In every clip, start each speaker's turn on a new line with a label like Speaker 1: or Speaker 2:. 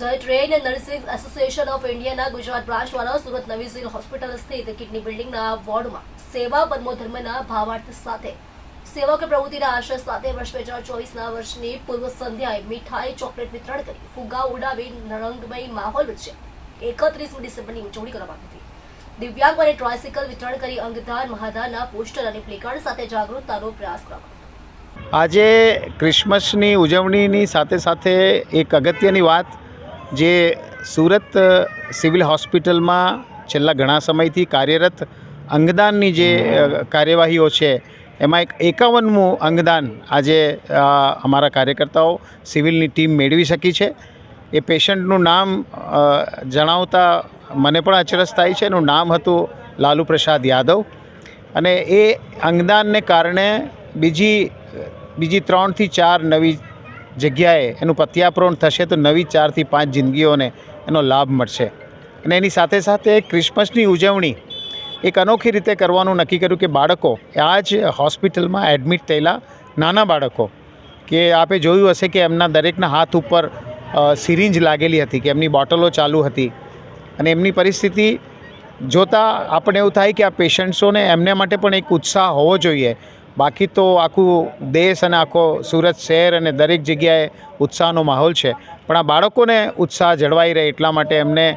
Speaker 1: The trained nursing association of ઇન્ડિયાના Gujarat branch દ્વારા સુરત નવી સિવિલ હોસ્પિટલ સ્થિત કિડની બિલ્ડિંગના વોર્ડમાં સેવા પરમોધર્મના ભાવાર્થ સાથે, સેવા કે પ્રવૃત્તિના આશય સાથે વર્ષ બે હજાર ચોવીસના વર્ષની પૂર્વ સંધ્યાએ મીઠાઈ, ચોકલેટ વિતરણ કરી, ફુગ્ગા ઉડાવી નરંગમય માહોલ વચ્ચે એકત્રીસ ડિસેમ્બરની ઉજવણી કરવામાં આવી હતી. દિવ્યાંગોને ટ્રાયસિકલ વિતરણ કરી અંગદાન, મહાદાનના પોસ્ટર અને પ્લેકાર્ડ સાથે જાગૃતતાનો પ્રયાસ કરવામાં
Speaker 2: આજે ક્રિસમસની ઉજવણીની સાથે સાથે એક અગત્યની વાત જે સુરત સિવિલ હોસ્પિટલમાં છેલ્લા ઘણા સમયથી કાર્યરત અંગદાનની જે કાર્યવાહીઓ છે, એમાં એક એકાવનમું અંગદાન આજે અમારા કાર્યકર્તાઓ સિવિલની ટીમ મેળવી શકી છે. એ પેશન્ટનું નામ જણાવતા મને પણ અચરજ થાય છે. એનું નામ હતું લાલુ પ્રસાદ યાદવ. અને એ અંગદાનને કારણે બીજી બીજી ત્રણથી ચાર નવી જગ્યાએ એનું પ્રત્યારોપણ થશે તો નવી ચારથી પાંચ જિંદગીઓને એનો લાભ મળશે. અને એની સાથે સાથે ક્રિસમસની ઉજવણી એક અનોખી રીતે કરવાનું નક્કી કર્યું કે બાળકો આ જ હોસ્પિટલમાં એડમિટ થયેલા નાના બાળકો, કે આપે જોયું હશે કે એમના દરેકના હાથ ઉપર સિરિંજ લાગેલી હતી કે એમની બોટલો ચાલુ હતી. અને એમની પરિસ્થિતિ જોતાં આપણે એવું થાય કે આ પેશન્ટ્સોને એમને માટે પણ એક ઉત્સાહ હોવો જોઈએ. બાકી તો આખું દેશ અને આખો સુરત શહેર અને દરેક જગ્યાએ ઉત્સાહનો માહોલ છે. પણ આ બાળકોને ઉત્સાહ જળવાઈ રહે એટલા માટે એમને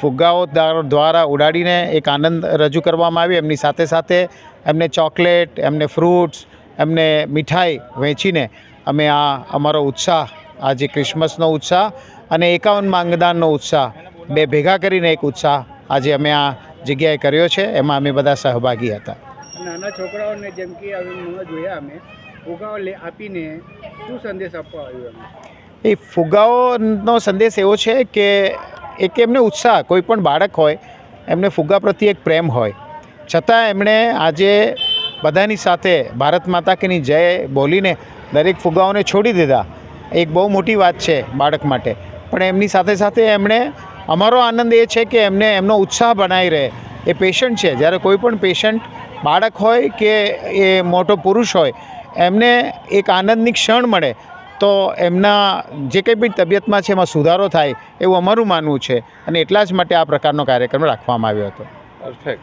Speaker 2: ફુગ્ગાઓ દ્વાર- ઉડાડીને એક આનંદ રજૂ કરવામાં આવ્યો એમની સાથે સાથે એમને ચોકલેટ, એમને ફ્રૂટ્સ, એમને મીઠાઈ વહેંચીને અમે આ અમારો ઉત્સાહ, આજે ક્રિસમસનો ઉત્સાહ અને એકાવનમાં માંગદાનનો ઉત્સાહ, બે ભેગા કરીને એક ઉત્સાહ આજે અમે આ જગ્યાએ કર્યો છે. એમાં અમે બધા સહભાગી હતા.
Speaker 3: નાના છોકરાઓને જેમ કે જોયા અમે, ફુગાઓ લે આપીને શું સંદેશ આપવા આવ્યો અમે
Speaker 2: એ ફુગ્ગાઓનો સંદેશ એવો છે કે એક એમને ઉત્સાહ, કોઈ પણ બાળક હોય, એમને ફુગ્ગા પ્રત્યે એક પ્રેમ હોય. છતાં એમણે આજે બધાની સાથે ભારત માતા કેની જય બોલીને દરેક ફુગ્ગાઓને છોડી દીધા. એક બહુ મોટી વાત છે બાળક માટે. પણ એમની સાથે સાથે એમણે, અમારો આનંદ એ છે કે એમને એમનો ઉત્સાહ બનાવી રહે. એ પેશન્ટ છે. જ્યારે કોઈ પણ પેશન્ટ બાળક હોય કે એ મોટો પુરુષ હોય, એમને એક આનંદની ક્ષણ મળે, તો એમના જે કંઈ બી તબિયતમાં છે એમાં સુધારો થાય એવું અમારું માનવું છે. અને એટલા જ માટે આ પ્રકારનો કાર્યક્રમ રાખવામાં આવ્યો હતો.
Speaker 4: પરફેક્ટ